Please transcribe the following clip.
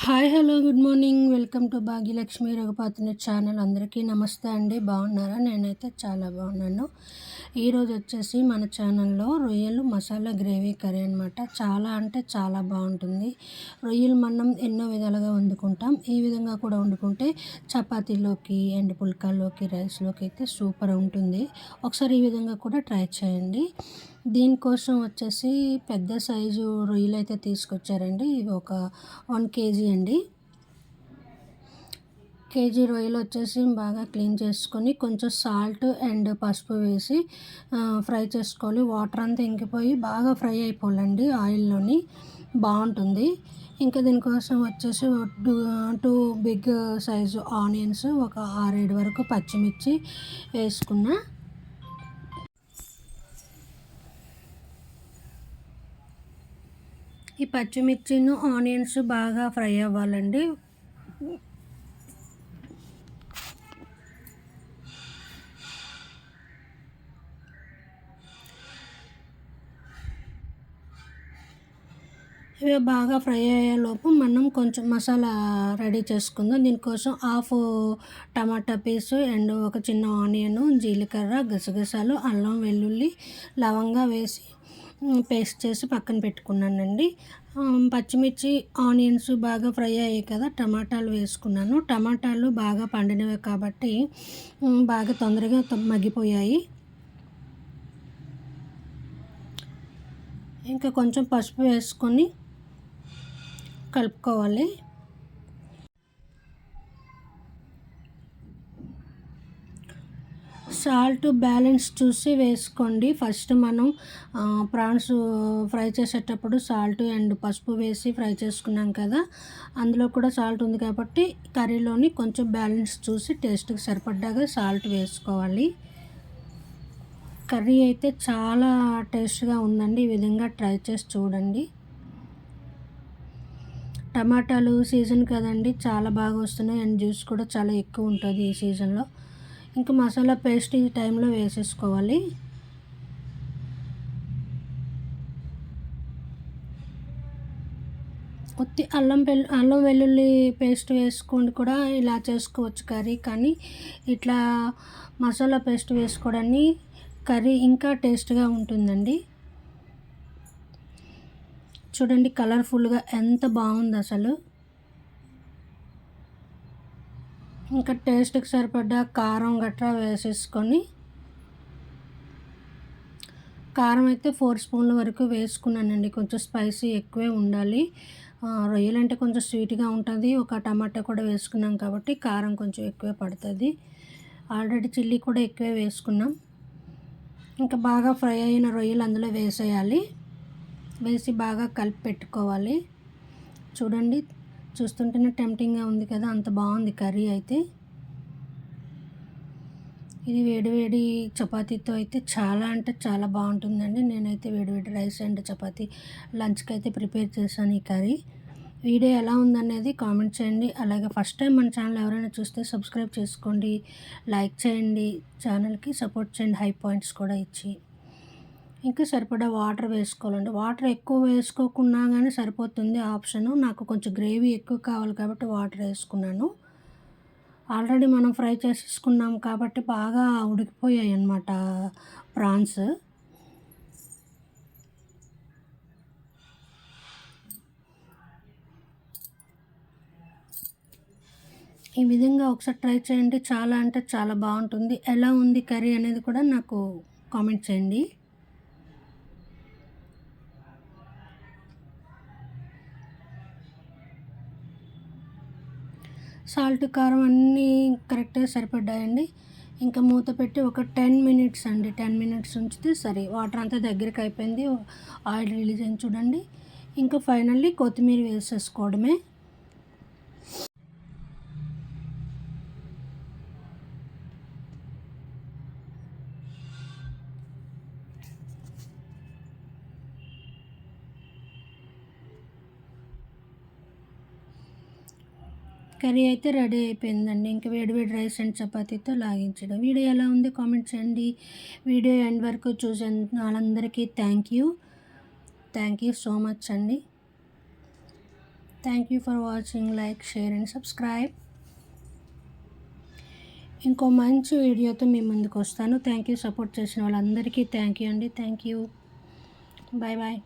Hi hello good morning. Welcome to Bhagyalakshmi Raghupathini channel. అందరికీ నమస్తే అండి. బాగున్నారా? నేనైతే చాలా బాగున్నాను. ఈరోజు వచ్చేసి మన ఛానల్లో రొయ్యలు మసాలా గ్రేవీ కర్రీ అనమాట చాలా అంటే చాలా బాగుంటుంది. రొయ్యలు మనం ఎన్నో విధాలుగా వండుకుంటాం. ఈ విధంగా కూడా వండుకుంటే చపాతీలోకి అండ్ పుల్కాల్లోకి రైస్లోకి అయితే సూపర్ ఉంటుంది. ఒకసారి ఈ విధంగా కూడా ట్రై చేయండి. దీనికోసం వచ్చేసి పెద్ద సైజు రొయ్యలు అయితే తీసుకొచ్చారండి. ఇవి ఒక వన్ కేజీ అండి. కేజీ రొయ్యలు వచ్చేసి బాగా క్లీన్ చేసుకొని కొంచెం సాల్ట్ అండ్ పసుపు వేసి ఫ్రై చేసుకోవాలి. వాటర్ అంతా ఇంకిపోయి బాగా ఫ్రై అయిపోవాలండి ఆయిల్లోని. బాగుంటుంది. ఇంకా దీనికోసం వచ్చేసి two two big size onions ఒక ఆరేడు వరకు పచ్చిమిర్చి వేసుకున్నా. ఈ పచ్చిమిర్చిను ఆనియన్స్ బాగా ఫ్రై అవ్వాలండి. ఇవి బాగా ఫ్రై అయ్యేలోపు మనం కొంచెం మసాలా రెడీ చేసుకుందాం. దీనికోసం హాఫ్ టమాటా పీసు అండ్ ఒక చిన్న ఆనియన్ జీలకర్ర గసగసాలు అల్లం వెల్లుల్లి లవంగా వేసి పేస్ట్ చేసి పక్కన పెట్టుకున్నానండి. పచ్చిమిర్చి ఆనియన్స్ బాగా ఫ్రై అయ్యాయి కదా టమాటాలు వేసుకున్నాను. టమాటాలు బాగా పండినవి కాబట్టి బాగా తొందరగా మగ్గిపోయాయి. ఇంకా కొంచెం పసుపు వేసుకొని కలుపుకోవాలి. సాల్ట్ బ్యాలెన్స్ చూసి వేసుకోండి. ఫస్ట్ మనం ప్రాన్స్ ఫ్రై చేసేటప్పుడు సాల్ట్ అండ్ పసుపు వేసి ఫ్రై చేసుకున్నాం కదా. అందులో కూడా సాల్ట్ ఉంది కాబట్టి కర్రీలోని కొంచెం బ్యాలెన్స్ చూసి టేస్ట్కి సరిపడ్డాగా సాల్ట్ వేసుకోవాలి. కర్రీ అయితే చాలా టేస్ట్గా ఉందండి. ఈ విధంగా ట్రై చేసి చూడండి. టమాటాలు సీజన్ కదండి చాలా బాగా వస్తున్నాయి అండ్ జ్యూస్ కూడా చాలా ఎక్కువ ఉంటుంది ఈ సీజన్లో. ఇంకా మసాలా పేస్ట్ ఈ టైంలో వేసేసుకోవాలి. కొద్ది అల్లం వెల్లు అల్లం వెల్లుల్లి పేస్ట్ వేసుకొని కూడా ఇలా చేసుకోవచ్చు కర్రీ. కానీ ఇట్లా మసాలా పేస్ట్ వేసుకోవడాన్ని కర్రీ ఇంకా టేస్ట్గా ఉంటుందండి. చూడండి కలర్ఫుల్గా ఎంత బాగుంది అసలు ఇంకా టేస్ట్కి సరిపడ్డ కారం గట్రా వేసేసుకొని కారం అయితే ఫోర్ స్పూన్ల వరకు వేసుకున్నానండి. కొంచెం స్పైసీ ఎక్కువే ఉండాలి. రొయ్యలు అంటే కొంచెం స్వీట్గా ఉంటుంది. ఒక టమాటా కూడా వేసుకున్నాం కాబట్టి కారం కొంచెం ఎక్కువే పడుతుంది. ఆల్రెడీ చిల్లీ కూడా ఎక్కువే వేసుకున్నాం. ఇంకా బాగా ఫ్రై అయిన రొయ్యలు అందులో వేసేయాలి. వేసి బాగా కలిపి పెట్టుకోవాలి. చూడండి చూస్తుంటేనే టెంప్టింగ్గా ఉంది కదా అంత బాగుంది కర్రీ అయితే. ఇది వేడివేడి చపాతీతో అయితే చాలా అంటే చాలా బాగుంటుందండి. నేనైతే వేడివేడి రైస్ అండ్ చపాతీ లంచ్కి అయితే ప్రిపేర్ చేశాను ఈ కర్రీ. వీడియో ఎలా ఉందనేది కామెంట్ చేయండి. అలాగే ఫస్ట్ టైం మన ఛానల్ ఎవరైనా చూస్తే సబ్స్క్రైబ్ చేసుకోండి. లైక్ చేయండి. ఛానల్కి సపోర్ట్ చేయండి. హై పాయింట్స్ కూడా ఇచ్చి. ఇంకా సరిపడా వాటర్ వేసుకోవాలండి. వాటర్ ఎక్కువ వేసుకోకున్నా కానీ సరిపోతుంది ఆప్షను. నాకు కొంచెం గ్రేవీ ఎక్కువ కావాలి కాబట్టి వాటర్ వేసుకున్నాను. ఆల్రెడీ మనం ఫ్రై చేసేసుకున్నాం కాబట్టి బాగా ఉడికిపోయాయి అన్నమాట ప్రాన్స్. ఈ విధంగా ఒకసారి ట్రై చేయండి. చాలా అంటే చాలా బాగుంటుంది. ఎలా ఉంది కర్రీ అనేది కూడా నాకు కామెంట్ చేయండి. సాల్ట్ కారం అన్నీ కరెక్ట్గా సరిపడ్డాయండి. ఇంకా మూత పెట్టి ఒక టెన్ మినిట్స్ అండి. టెన్ మినిట్స్ ఉంచితే సరే. వాటర్ అంతా దగ్గరికి అయిపోయింది. ఆయిల్ రిలీజ్ అయింది చూడండి. ఇంకా ఫైనల్లీ కొత్తిమీర వేసేసుకోవడమే. కర్రీ అయితే రెడీ అయిపోయిందండి. ఇంకా వేడివేడి రైస్ అండ్ చపాతీతో లాగించడం. వీడియో ఎలా ఉంది కామెంట్ చేయండి. వీడియో ఎండ్ వరకు చూసిన వాళ్ళందరికీ thank you. Thank you so much అండి. Thank you for watching. Like share and subscribe. ఇంకో మంచి వీడియోతో మీ ముందుకు వస్తాను. Thank you. సపోర్ట్ చేసిన వాళ్ళందరికీ థ్యాంక్ యూ అండి. Thank you. Bye bye